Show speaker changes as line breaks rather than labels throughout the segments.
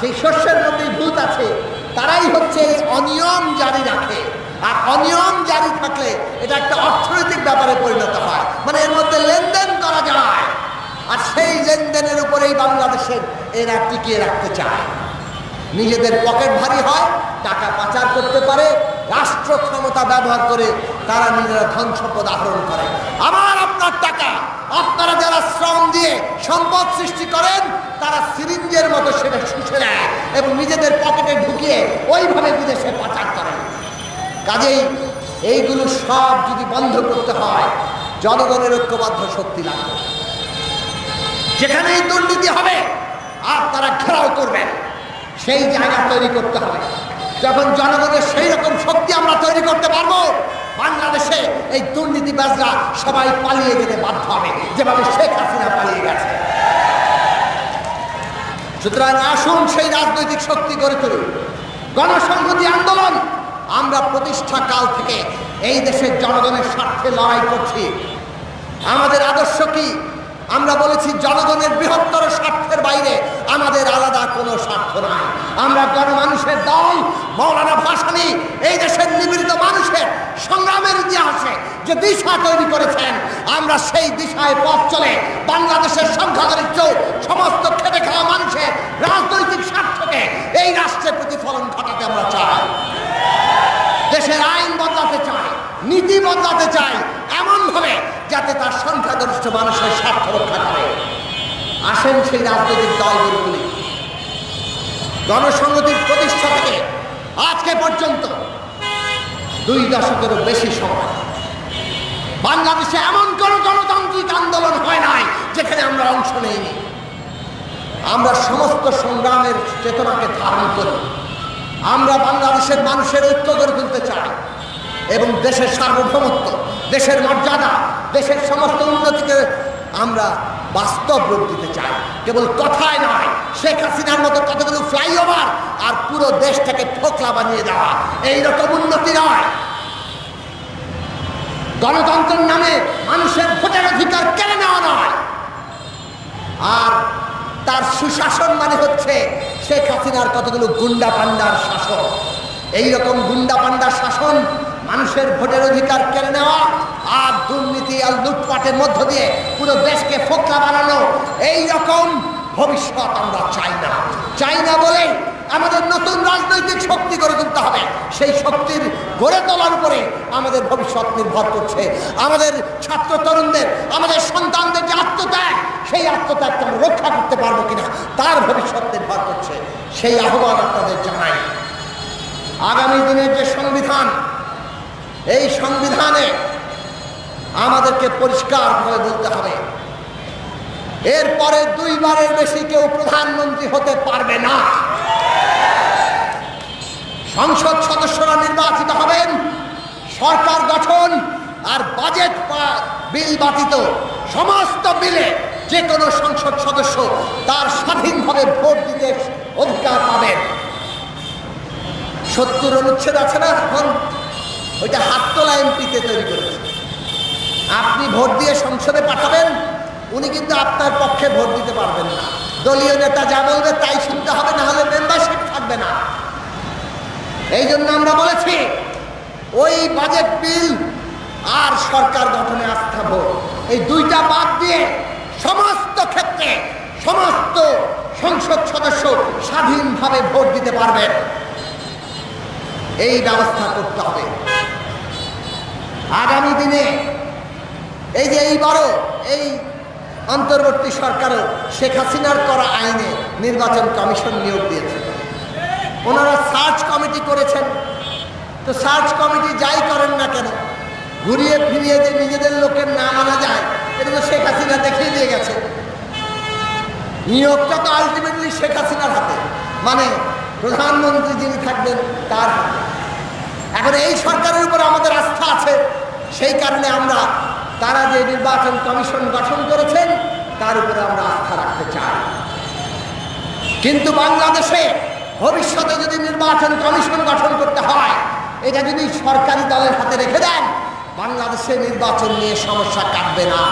সেই শস্যের মধ্যেই ভূত আছে, তারাই হচ্ছে অনিয়ম জারি রাখে। আর অনিয়ম জারি থাকলে এটা একটা অর্থনৈতিক ব্যাপারে পরিণত হয়। মানে এর মধ্যে লেনদেন করা যায়। আর সেই লেনদেনের উপরেই বাংলাদেশের এরা টিকিয়ে রাখতে চায়। নিজেদের পকেট ভারী হয়, টাকা পাচার করতে পারে, রাষ্ট্র ক্ষমতা ব্যবহার করে তারা নিজেরা ধন সম্পদ আহরণ করে। আমার আপনার টাকা, আপনারা যারা শ্রম দিয়ে সম্পদ সৃষ্টি করেন, তারা সিরিঞ্জের মতো সেটা শুষে নেয় এবং নিজেদের পকেটে ঢুকিয়ে ওইভাবে বিদেশে পাচার করেন কাজেই এইগুলো সব যদি বন্ধ করতে হয়, জনগণের ঐক্যবদ্ধ শক্তি লাগবে। যেখানেই দুর্নীতি হবে, আর তারা ঘেরাও করবেন সেই জায়গা তৈরি করতে হবে। যখন জনগণের সেই রকম শক্তি আমরা তৈরি করতে পারব বাংলাদেশে এই দুর্নীতিবাজরা সবাই পালিয়ে যেতে বাধ্য হবে। যেভাবে শেখ হাসিনা পালিয়ে গেছে। সুতরাং আসুন সেই রাজনৈতিক শক্তি গড়ে তুলি গণসংহতি আন্দোলন আমরা প্রতিষ্ঠা কাল থেকে এই দেশের জনগণের স্বার্থে লড়াই করছি। আমাদের আদর্শ কি? আমরা বলেছি, জনগণের বৃহত্তর স্বার্থের বাইরে আমাদের আলাদা কোনো স্বার্থ নাই। আমরা গণমানুষের দল, মৌলানা ভাসানি, এই দেশের নিবৃত মানুষের সংগ্রামের ইতিহাসে যে দিশা তৈরি করেছেন, আমরা সেই দিশায় পথ চলে বাংলাদেশের সংখ্যাগরিষ্ঠ, সমস্ত খেটে খাওয়া মানুষের রাজনৈতিক স্বার্থকে এই রাষ্ট্রের প্রতিফলন ঘটাতে আমরা চাই। দেশের আইন বদলাতে চাই, নীতি বদলাতে চাই এমন ভাবে যাতে তার সংখ্যাগরিষ্ঠ মানুষের স্বার্থ আসেন সেই রাজনৈতিক দলগুলি গণসংহতির প্রতিষ্ঠা থেকে আজকে পর্যন্ত দুই দশকেরও বেশি সময় বাংলাদেশে এমন কোন গণতান্ত্রিক আন্দোলন হয় নাই যেখানে আমরা অংশ নেইনি। আমরা সমস্ত সংগ্রামের চেতনাকে ধারণ করি। আমরা বাংলাদেশের মানুষের ঐক্য গড়ে তুলতে চাই এবং দেশের সার্বভৌমত্ব, দেশের মর্যাদা, দেশের সমস্ত উন্নতিকে আমরা বাস্তব রূপ দিতে চায়। কেবল কথায় নয়, শেখ হাসিনার মতো কতগুলো ফ্লাইওভার আর পুরো দেশটাকে ঠোকলা বানিয়ে দেওয়া। এইরকম উন্নতি নয়। গণতন্ত্রের নামে মানুষের ভোটের অধিকার কেড়ে নেওয়া নয়। আর তার সুশাসন মানে হচ্ছে শেখ হাসিনার কতগুলো গুন্ডা পান্ডার শাসন। এই রকম গুন্ডা পান্ডার শাসন মানুষের ভোটের অধিকার কেড়ে নেওয়া আর দুর্নীতি আর লুটপাটের মধ্য দিয়ে পুরো দেশকে ফোকলা বানানো, এই রকম ভবিষ্যৎ আমরা চাই না। চাই না বলে আমাদের নতুন রাজনৈতিক শক্তি গড়ে তুলতে হবে। সেই শক্তির গড়ে তোলার উপরে আমাদের ভবিষ্যৎ নির্ভর করছে। আমাদের ছাত্র তরুণদের, আমাদের সন্তানদের যে আত্মত্যাগ, সেই আত্মত্যাগকে আমরা রক্ষা করতে পারব কিনা, তার ভবিষ্যৎ নির্ভর করছে। সেই আহ্বান আপনাদের জানাই। আগামী দিনের যে সংবিধান এই সংবিধানে আমাদেরকে পরিষ্কারভাবে বলতে হবে। এরপরে দুইবারের বেশি কেউ প্রধানমন্ত্রী হতে পারবে না। সংসদ সদস্যরা নির্বাচিত হবেন, সরকার গঠন আর বাজেট বিল বাতিত সমস্ত বিলে যে কোনো সংসদ সদস্য তার স্বাধীনভাবে ভোট দিতে অধিকার পাবেন। সত্তর অনুচ্ছেদ আছে না এখন? ওইটা হাততলা এমপিতে তৈরি করেছে। আপনি ভোট দিয়ে সংসদে পাঠাবেন, উনি কিন্তু আপনার পক্ষে ভোট দিতে পারবেন না। দলীয় নেতা যা বলবে তাই শুনতে হবে না হলে মেম্বারশিপ থাকবে না। এই জন্য আমরা বলেছি, ওই বাজেট বিল আর সরকার গঠনে আস্থা ভোট। এই দুইটা বাদ দিয়ে সমস্ত ক্ষেত্রে সমস্ত সংসদ সদস্য স্বাধীনভাবে ভোট দিতে পারবেন। এই ব্যবস্থা করতে হবে। আগামী দিনে এই যে এইবারও এই অন্তর্বর্তী সরকারও শেখ হাসিনার করা আইনে নির্বাচন কমিশন নিয়োগ দিয়েছে। ওনারা সার্চ কমিটি করেছেন। তো সার্চ কমিটি যাই করেন না কেন, ঘুরিয়ে ফিরিয়ে যে নিজেদের লোকের নাম আনা যায়, এটা তো শেখ হাসিনা দেখিয়ে দিয়ে গেছে। নিয়োগটা তো আলটিমেটলি শেখ হাসিনার হাতে। মানে প্রধানমন্ত্রী যিনি থাকবেন, তার এখন এই সরকারের উপর আমাদের আস্থা আছে। সেই কারণে আমরা, তারা যে নির্বাচন কমিশন গঠন করেছেন, তার উপরে আমরা আস্থা রাখতে চাই। কিন্তু বাংলাদেশে ভবিষ্যতে যদি নির্বাচন কমিশন গঠন করতে হয়, এটা যদি সরকারি দলের হাতে রেখে দেন, বাংলাদেশে নির্বাচন নিয়ে সমস্যা কাটবে না।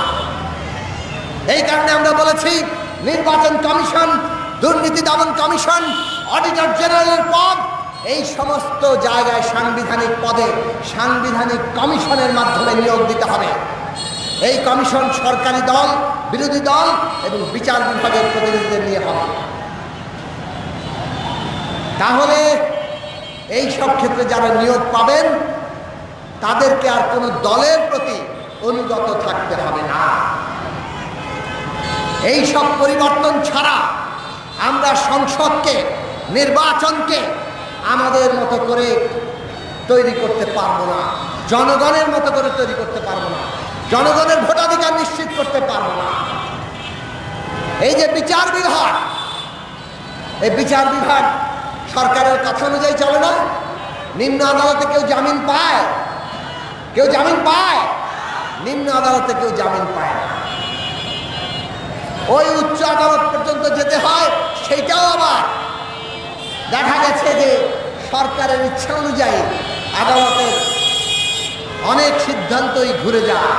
এই কারণে আমরা বলেছি, নির্বাচন কমিশন, দুর্নীতি দমন কমিশন, অডিটর জেনারেলের পদ এই সমস্ত জায়গায় সাংবিধানিক পদে সাংবিধানিক কমিশনের মাধ্যমে নিয়োগ দিতে হবে। এই কমিশন সরকারি দল, বিরোধী দল এবং বিচার বিভাগের প্রতিনিধিদের নিয়ে হবে। তাহলে এই সব ক্ষেত্রে যারা নিয়োগ পাবেন, তাদেরকে আর কোনো দলের প্রতি অনুগত থাকতে হবে না। এই সব পরিবর্তন ছাড়া আমরা সংসদকে, নির্বাচনকে আমাদের মতো করে তৈরি করতে পারব না। জনগণের মতো করে তৈরি করতে পারব না। জনগণের ভোটাধিকার নিশ্চিত করতে পারব না। এই যে বিচার বিভাগ, এই বিচার বিভাগ সরকারের কথা অনুযায়ী চলে না। নিম্ন আদালতে কেউ জামিন পায়। কেউ জামিন পায়। নিম্ন আদালতে কেউ জামিন পায় ওই উচ্চ আদালত পর্যন্ত যেতে হয় সেইটাও আবার দেখা গেছে যে সরকারের ইচ্ছা অনুযায়ী আদালতের অনেক সিদ্ধান্তই ঘুরে যায়।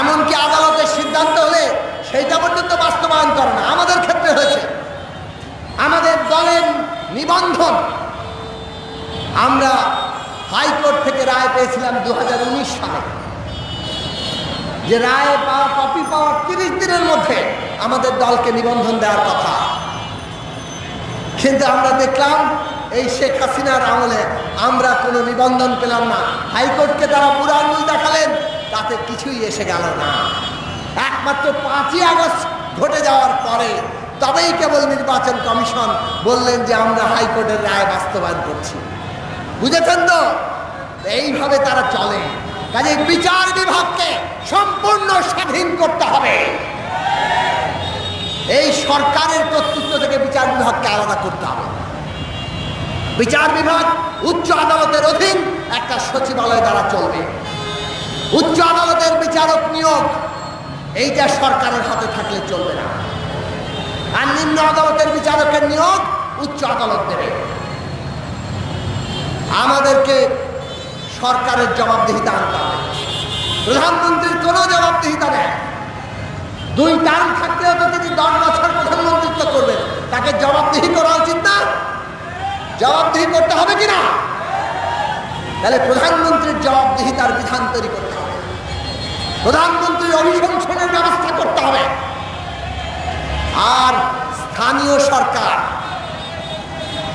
এমনকি আদালতের সিদ্ধান্ত হলে সেইটা পর্যন্ত বাস্তবায়ন করে না। আমাদের ক্ষেত্রে হয়েছে। আমাদের দলের নিবন্ধন। আমরা হাইকোর্ট থেকে রায় পেয়েছিলাম দু হাজার উনিশ সালে। যে রায় পাওয়া, কপি পাওয়ার তিরিশ দিনের মধ্যে আমাদের দলকে নিবন্ধন দেওয়ার কথা। কিন্তু আমরা দেখলাম এই শেখ হাসিনার আমলে আমরা কোনো নিবন্ধন পেলাম না। হাইকোর্টকে তারা পুরো দেখালেন, তাতে কিছুই এসে গেল না। একমাত্র পাঁচই আগস্ট ঘটে যাওয়ার পরে তবেই কেবল নির্বাচন কমিশন বললেন যে আমরা হাইকোর্টের রায় বাস্তবায়ন করছি। বুঝেছেন তো? এইভাবে তারা চলে। কাজে বিচার বিভাগকে সম্পূর্ণ স্বাধীন করতে হবে। এই সরকারের কর্তৃত্ব থেকে বিচার বিভাগকে আলাদা করতে হবে। বিচার বিভাগ উচ্চ আদালতের অধীন একটা সচিবালয় দ্বারা চলবে। উচ্চ আদালতের বিচারক নিয়োগ এইটা সরকারের হাতে থাকলে চলবে না। আর নিম্ন আদালতের বিচারকের নিয়োগ উচ্চ আদালত দেবে। আমাদেরকে সরকারের জবাবদিহিতা আনতে হবে। প্রধানমন্ত্রীর কোনো জবাবদিহিতা নেই। দুই টার্ম থাকলেও তো তিনি দশ বছর প্রধানমন্ত্রিত্ব করবেন, তাকে জবাবদিহি করা উচিত না? জবাবদিহি করতে হবে কি না? তাহলে প্রধানমন্ত্রীর জবাবদিহি তার বিধান তৈরি করতে হবে। প্রধানমন্ত্রীর অভিশংসনের ব্যবস্থা করতে হবে। আর স্থানীয় সরকার,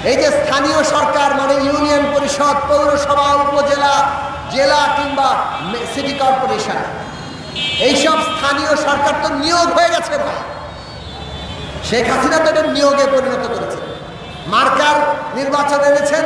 এই যে স্থানীয় সরকার মানে ইউনিয়ন পরিষদ, পৌরসভা, উপজেলা, জেলা কিংবা সিটি কর্পোরেশন এইসব স্থানীয় সরকার তো নিয়োগ হয়ে গেছে ভাই। শেখ হাসিনা তো নিয়োগে পরিণত করেছে। মার্কার নির্বাচন এনেছেন।